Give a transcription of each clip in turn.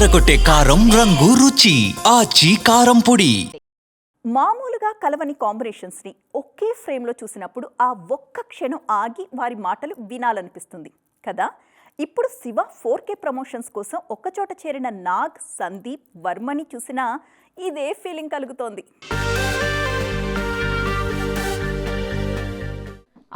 అదరగొట్టే కారం రంగు రుచి ఆచి కారం పొడి. మామూలుగా కలవని కాంబినేషన్స్ని ఒకే ఫ్రేమ్లో చూసినప్పుడు ఆ ఒక్క క్షణం ఆగి వారి మాటలు వినాలనిపిస్తుంది. కదా? ఇప్పుడు శివ ఫోర్ కే ప్రమోషన్స్ కోసం ఒక్కచోట చేరిన నాగ్ సందీప్ వర్మని చూసినా ఇదే ఫీలింగ్ కలుగుతోంది.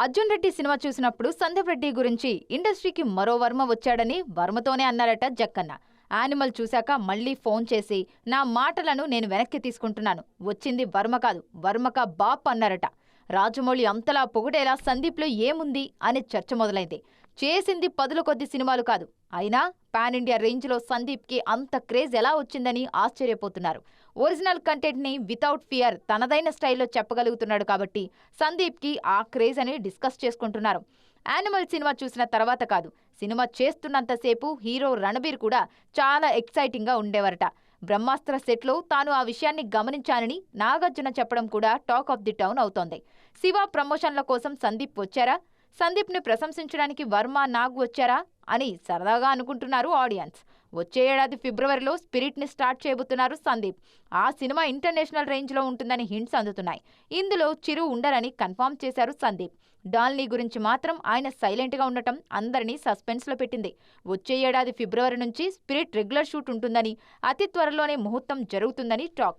అర్జున్ రెడ్డి సినిమా చూసినప్పుడు సందీప్ రెడ్డి గురించి ఇండస్ట్రీకి మరో వర్మ వచ్చాడని వర్మతోనే అన్నారట జక్కన్న. యానిమల్ చూశాక మళ్ళీ ఫోన్ చేసి నా మాటలను నేను వెనక్కి తీసుకుంటున్నాను. వచ్చింది వర్మ కాదు వర్మక బాప్ అన్నారట. రాజమౌళి అంతలా పొగిడేలా సందీప్లో ఏముంది అనే చర్చ మొదలైంది. చేసింది పదుల కొద్ది సినిమాలు కాదు. అయినా పాన్ ఇండియా రేంజ్లో సందీప్కి అంత క్రేజ్ ఎలా వచ్చిందని ఆశ్చర్యపోతున్నారు. ఒరిజినల్ కంటెంట్ని వితౌట్ ఫియర్ తనదైన స్టైల్లో చెప్పగలుగుతున్నాడు కాబట్టి సందీప్కి ఆ క్రేజ్ అని డిస్కస్ చేసుకుంటున్నారు. యానిమల్ సినిమా చూసిన తర్వాత కాదు సినిమా చేస్తున్నంతసేపు హీరో రణబీర్ కూడా చాలా ఎక్సైటింగ్గా ఉండేవారట. బ్రహ్మాస్త్ర సెట్లో తాను ఆ విషయాన్ని గమనించానని నాగార్జున చెప్పడం కూడా టాక్ ఆఫ్ ది టౌన్ అవుతోంది. శివ ప్రమోషన్ల కోసం సందీప్ వచ్చారా? సందీప్ని ప్రశంసించడానికి వర్మ నాగ్ వచ్చారా? అని సరదాగా అనుకుంటున్నారు ఆడియన్స్. వచ్చే ఏడాది ఫిబ్రవరిలో స్పిరిట్ని స్టార్ట్ చేయబోతున్నారు సందీప్. ఆ సినిమా ఇంటర్నేషనల్ రేంజ్లో ఉంటుందని హింట్స్ అందుతున్నాయి. ఇందులో చిరు ఉండరని కన్ఫర్మ్ చేశారు సందీప్. డాల్నీ గురించి మాత్రం ఆయన సైలెంట్గా ఉండటం అందరినీ సస్పెన్స్లో పెట్టింది. వచ్చే ఏడాది ఫిబ్రవరి నుంచి స్పిరిట్ రెగ్యులర్ షూట్ ఉంటుందని అతి త్వరలోనే ముహూర్తం జరుగుతుందని టాక్.